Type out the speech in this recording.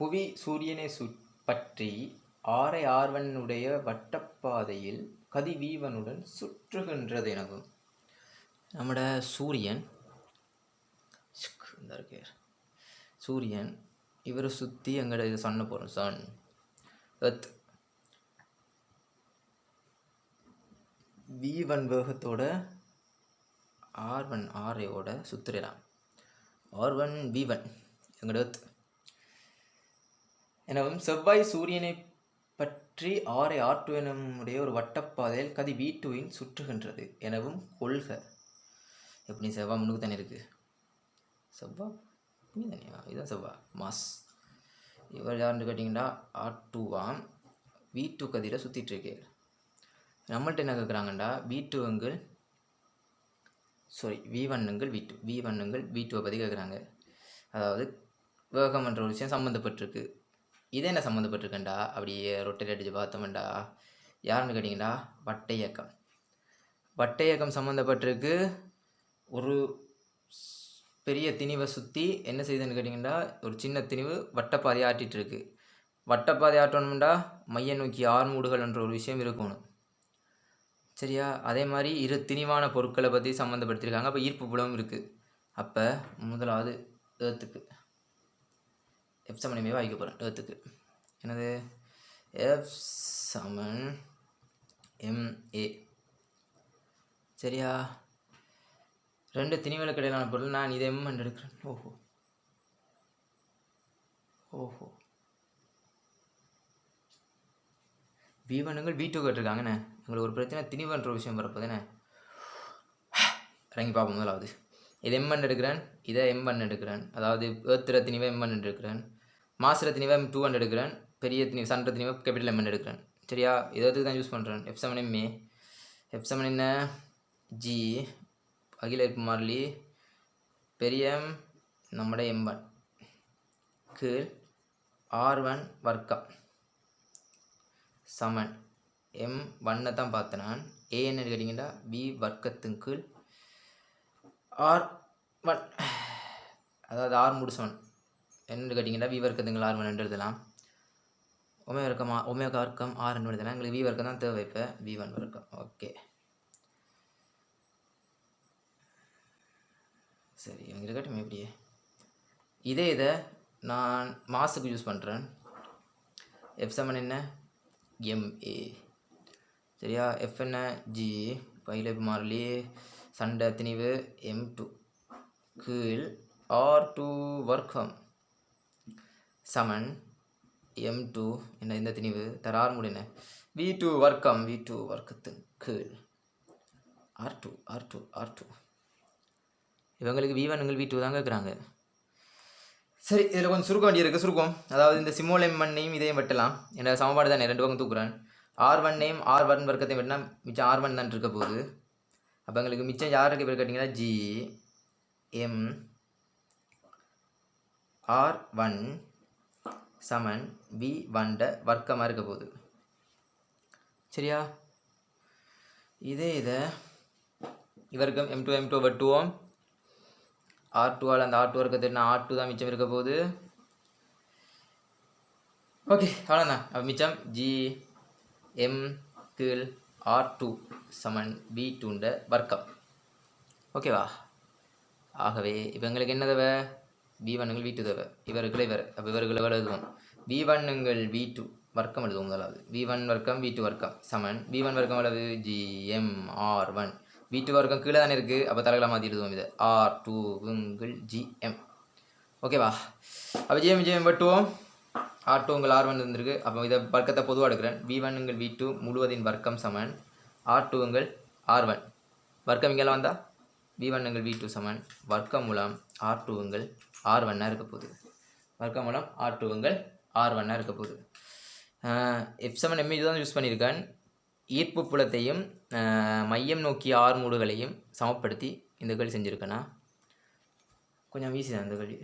புவி சூரியனை சுற்றி ஆரை ஆர்வனுடைய வட்டப்பாதையில் கதிவீவனுடன் சுற்றுகின்றது எனவும் நம்மட சூரியன் சூரியன் இவரை சுற்றி எங்கட இது சன்ன போகிறோம் சன். எர்த் வீவன் வேகத்தோட ஆர்வன் ஆரையோட சுற்றுறான் ஆர்வன் ஒன் எங்கட எங்களோட எர்த் எனவும் செவ்வாய் சூரியனை பற்றி ஆரை ஆற்று எனமுடைய ஒரு வட்டப்பாதையில் கதி வீட்டுவின் டூவின் சுற்றுகின்றது எனவும் கொள்க. எப்படி செவ்வாய் முன்னுக்கு தானே இருக்குது செவ்வாய் தனியா இதுதான் செவ்வா மாஸ். இவர் யாருன்னு கேட்டிங்கன்னா ஆர் டூவாம் வி டூ கதியில் சுற்றிட்டு நம்மள்ட்ட என்ன கேட்குறாங்கண்டா வீட்டுவங்கள் சாரி வி ஒன்னுங்கள் வீட்டு வி ஒன்னுங்கள் வி பற்றி கேட்குறாங்க அதாவது வேகம் என்ற ஒரு விஷயம் சம்மந்தப்பட்டிருக்கு இது என்ன சம்மந்தப்பட்டிருக்கேன்டா அப்படியே ரொட்டேட் அடித்து பார்த்தோம்டா யாருன்னு கேட்டிங்கன்னா வட்ட இயக்கம் வட்ட இயக்கம் சம்மந்தப்பட்டிருக்கு. ஒரு பெரிய திணிவை சுற்றி என்ன செய்யுதுன்னு கேட்டிங்கன்னா ஒரு சின்ன திணிவு வட்டப்பாதை ஆட்டிகிட்ருக்கு வட்டப்பாதை ஆட்டணும்டா மைய நோக்கி ஆர்மூடுகள் என்ற ஒரு விஷயம் இருக்கணும். சரியா? அதே மாதிரி இரு திணிவான பொருட்களை பற்றி சம்மந்தப்படுத்தியிருக்காங்க. அப்போ ஈர்ப்பு புலமும் இருக்குது அப்போ முதலாவது ஏத்துக்கு எஃப் சமனமே வாங்கிக்க போகிறேன் ஏத்துக்கு என்னது? எஃப் சமன் எம்ஏ சரியா? ரெண்டு திணிவலுக்கு இடையிலான பொருள் நான் இதை எம் என்று எடுக்கிறேன். ஓஹோ. ஓஹோ. பி ஒன்னுங்கள் பி டூ கேட்டிருக்காங்கண்ணே உங்களுக்கு ஒரு பிரச்சனை திணிவுன்ற விஷயம் வரப்போதுண்ணே இறங்கி பார்ப்போம் முதலாவது. இதை எம் பண்ண எடுக்கிறேன் இதை எம் பண்ண எடுக்கிறேன். அதாவது ஏத்துற திணிவை எம் பண்ண எடுக்கிறேன். மாசுற திணிவை எம் டூ ஹண்ட்ரட் எடுக்கிறேன் பெரிய தினி சன் திணிவை கேபிட்டல் எம் எடுக்கிறேன். சரியா? இதற்கு தான் யூஸ் பண்ணுறேன் F seven MA F seven என்ன? ஜி அகில குமார்லி பெரிய M, எம் ஒன் கு ஆர் ஒன் வர்க்கம். சமன். எம் ஒன்னை தான் பார்த்தேன் நான். ஏ என்ன கேட்டிங்கன்னா பி வர்க்கத்தின் கீழ் ஆர் ஒன் அதாவது ஆர் மூடு சமன். என்னென்னு கேட்டிங்கன்னா வி வர்க்கத்துங்கள் ஆர் ஒன் எழுதலாம். ஒமே வர்க்கம் ஒமே வர்க்கம் ஆர் என்று எழுதலாம். எங்களுக்கு வி வர்க்கம் தான் தேவை இப்போ. வி ஒன் வர்க்கம். ஓகே. சரி எனக்கு இருக்கட்டும் எப்படியே இதே இதை நான் மாஸுக்கு யூஸ் பண்ணுறேன் எஃப் செவன் என்ன? எம்ஏ சரியா? எஃப் என்ன? ஜி பயிலப்பு மாறிலி. சண்டை திணிவு எம் டூ கீழ் ஆர் டூ வர்க்கம். சமன் எம் டூ என்ன இந்த திணிவு தரார் முடின. வி டூ வர்க்கம் வி டூ வர்க்கத்தின் கீழ். R two R two R two இவங்களுக்கு வி ஒன்னுங்கள் வி டூ தான் கேட்குறாங்க சரி இதில் கொஞ்சம் சுருக்க வேண்டிய இருக்குது சுருக்கம். அதாவது இந்த சிமோல் எம் இதையும் வெட்டலாம். என்னோட சமன்பாடு தானே ரெண்டு பக்கம் தூக்குறேன். ஆர் ஒன்னையும் ஆர் ஒன் வர்க்கத்தையும் வெட்டினா மிச்சம் ஆர் ஒன் தான் இருக்க போகுது. அப்போ எங்களுக்கு மிச்சம் யாருக்கு பேர் கேட்டிங்கன்னா ஜி எம் ஆர் ஒன் சமன் வி வண்ட வர்க்கமாக இருக்க போகுது. சரியா? இதே இதை இவருக்கும் எம் டூ எம் டூ வெட்டுவோம் ஆர் டூவால் அந்த ஆர் டூ இருக்க தெரியும் ஆர் டூ தான் மிச்சம் இருக்க போகுது. ஓகே அவ்வளோதான் அப்போ மிச்சம் ஜி எம் கீழ் ஆர் டூ சமன் பி டூண்ட வர்க்கம். ஓகேவா? ஆகவே இப்போ எங்களுக்கு என்ன தேவை வி ஒன்னுங்கள் டூ தேவை இவர்களை இவர் அப்போ இவர்களை எழுதுவோம். வி வீ டூ வர்க்கம் எழுதுவோம் முதலாவது வி ஒன் வர்க்கம் வி டூ வர்க்கம். சமன். வி ஒன் வர்க்கம் அளவு G M R one. V two வர்க்கம் கீழே தானே இருக்குது அப்போ தலைகளை மாற்றி எழுதுவோம் இது. ஆர் டூ உங்கள் ஜி எம். ஓகேவா அப்போ ஜிஎம் ஜிஎம் வெட்டுவோம். ஆர் டூ உங்கள் ஆர் ஒன் இருந்திருக்கு. அப்போ இதை வர்க்கத்தை பொதுவாக எடுக்கிறேன். வி ஒன் உங்கள் வி டூ முழுவதின் வர்க்கம் சமன். ஆர் டூ உங்கள் ஆர் ஒன். வர்க்கம் இங்கெல்லாம் வந்தால் வி ஒன் உங்கள் வி டூ சமன். வர்க்கம் மூலம் ஆர் டூ உங்கள் ஆர் ஒன்னாக இருக்க போகுது. வர்க்கம் மூலம் ஆர் டூங்கள் ஆர் ஒன்னாக இருக்க போகுது. எஃப் செவன் எம்ஏ தான் யூஸ் பண்ணியிருக்கேன். ஈர்ப்பு புலத்தையும் மையம் நோக்கிய ஆர் மூடுகளையும் சமப்படுத்தி இந்த கேள்வி செஞ்சுருக்கேண்ணா கொஞ்சம் ஈஸி தான் இந்த கேள்வி.